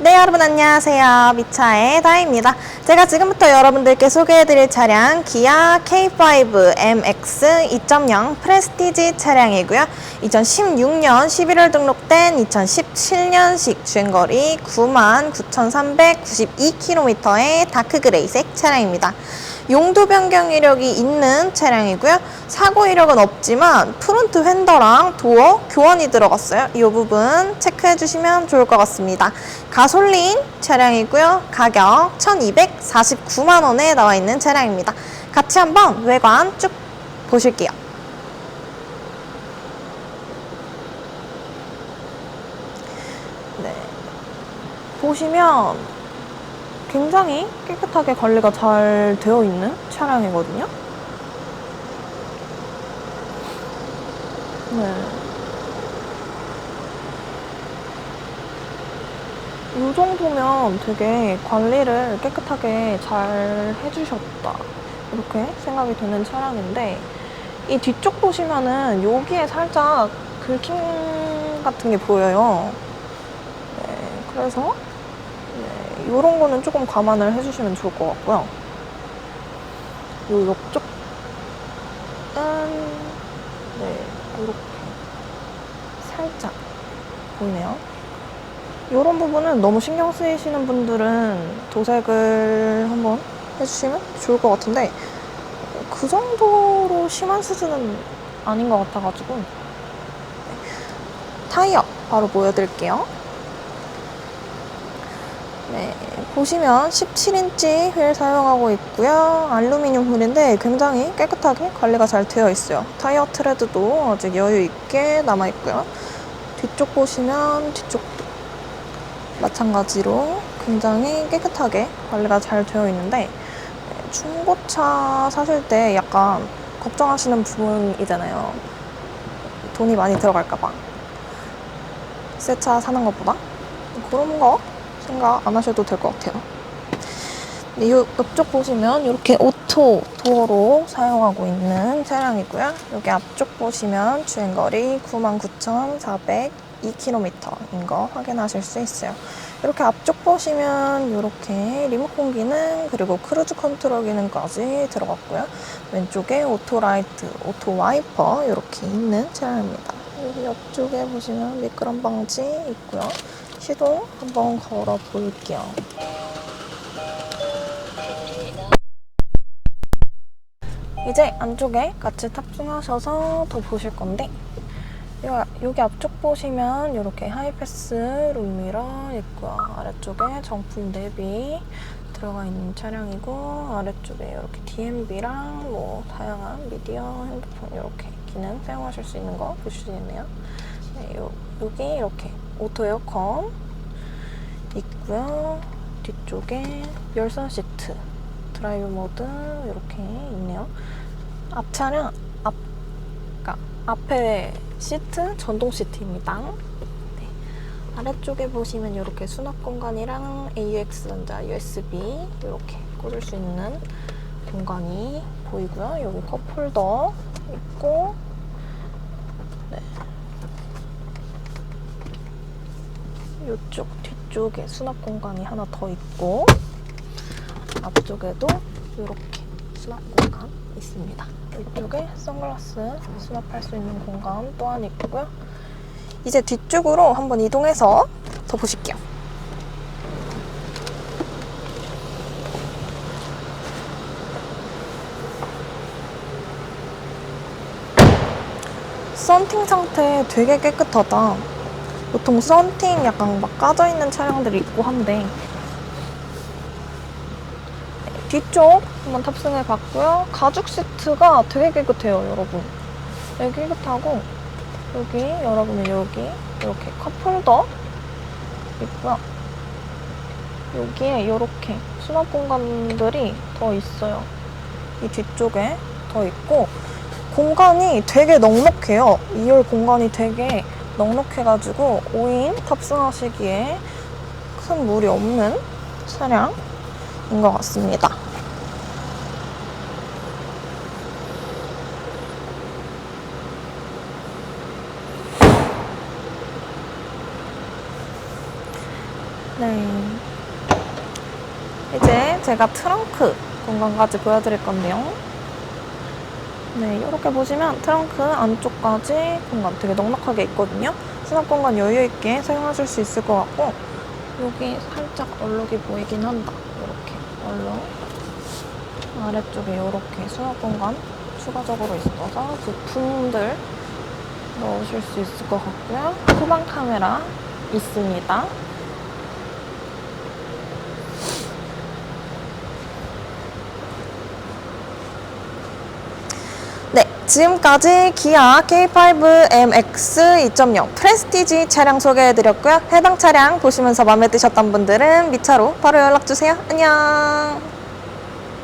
네, 여러분 안녕하세요. 미차의 다입니다. 제가 지금부터 여러분들께 소개해드릴 차량 기아 K5 MX 2.0 프레스티지 차량이고요. 2016년 11월 등록된 2017년식 주행거리 99,392km의 다크그레이색 차량입니다. 용도 변경 이력이 있는 차량이고요. 사고 이력은 없지만 프론트 휀더랑 도어 교환이 들어갔어요. 이 부분 체크해 주시면 좋을 것 같습니다. 가솔린 차량이고요. 가격 1249만 원에 나와 있는 차량입니다. 같이 한번 외관 쭉 보실게요. 네. 보시면 굉장히 깨끗하게 관리가 잘 되어 있는 차량이거든요. 네. 이 정도면 되게 관리를 깨끗하게 잘 해주셨다. 이렇게 생각이 드는 차량인데, 이 뒤쪽 보시면은 여기에 살짝 긁힘 같은 게 보여요. 네, 그래서 네, 이런 거는 조금 감안을 해주시면 좋을 것 같고요. 요 옆쪽은 네 이렇게 살짝 보이네요. 이런 부분은 너무 신경 쓰이시는 분들은 도색을 한번 해주시면 좋을 것 같은데 그 정도로 심한 수준은 아닌 것 같아가지고 네. 타이어 바로 보여드릴게요. 네, 보시면 17인치 휠 사용하고 있고요. 알루미늄 휠인데 굉장히 깨끗하게 관리가 잘 되어 있어요. 타이어 트레드도 아직 여유 있게 남아 있고요. 뒤쪽 보시면 뒤쪽도 마찬가지로 굉장히 깨끗하게 관리가 잘 되어 있는데 네, 중고차 사실 때 약간 걱정하시는 부분이잖아요. 돈이 많이 들어갈까봐. 새 차 사는 것보다 그런 거 생각 안 하셔도 될 것 같아요. 네, 요 옆쪽 보시면 이렇게 오토 도어로 사용하고 있는 차량이고요. 여기 앞쪽 보시면 주행거리 99,402km인 거 확인하실 수 있어요. 이렇게 앞쪽 보시면 이렇게 리모컨 기능 그리고 크루즈 컨트롤 기능까지 들어갔고요. 왼쪽에 오토 라이트, 오토 와이퍼 이렇게 있는 차량입니다. 여기 옆쪽에 보시면 미끄럼 방지 있고요. 시동 한번 걸어 볼게요. 이제 안쪽에 같이 탑승하셔서 더 보실 건데 요- 여기 앞쪽 보시면 이렇게 하이패스 룸미러 있고요. 아래쪽에 정품 대비 들어가 있는 차량이고 아래쪽에 이렇게 DMB랑 뭐 다양한 미디어, 핸드폰 이렇게 기능 사용하실 수 있는 거 보실 수 있네요. 네, 요, 여기 이렇게 오토 에어컨 있고요. 뒤쪽에 열선 시트, 드라이브 모드 이렇게 있네요. 앞 차량 앞, 그러니까 앞에 시트 전동 시트입니다. 네. 아래쪽에 보시면 이렇게 수납 공간이랑 AUX 전자 USB 이렇게 꽂을 수 있는 공간이 보이고요. 여기 컵홀더 있고 네. 이쪽 뒤쪽에 수납 공간이 하나 더 있고 앞쪽에도 이렇게 수납 공간 있습니다. 이쪽에 선글라스 수납할 수 있는 공간 또한 있고요. 이제 뒤쪽으로 한번 이동해서 더 보실게요. 썬팅 상태 되게 깨끗하다. 보통 썬팅 약간 막 까져 있는 차량들이 있고 한데 뒤쪽 한번 탑승해 봤고요. 가죽 시트가 되게 깨끗해요, 여러분. 되게 깨끗하고 여기 여러분은 여기 이렇게 컵홀더 있고요. 여기에 이렇게 수납 공간들이 더 있어요. 이 뒤쪽에 더 있고 공간이 되게 넉넉해요. 2열 공간이 되게 넉넉해가지고 5인 탑승하시기에 큰 무리 없는 차량인 것 같습니다. 네. 이제 제가 트렁크 공간까지 보여드릴 건데요. 네, 이렇게 보시면 트렁크 안쪽까지 공간 되게 넉넉하게 있거든요. 수납 공간 여유 있게 사용하실 수 있을 것 같고 여기 살짝 얼룩이 보이긴 한다. 이렇게 얼룩 아래쪽에 이렇게 수납 공간 추가적으로 있어서 부품들 넣으실 수 있을 것 같고요. 후방 카메라 있습니다. 네, 지금까지 기아 K5MX 2.0 프레스티지 차량 소개해드렸고요. 해당 차량 보시면서 마음에 드셨던 분들은 밑차로 바로 연락주세요. 안녕!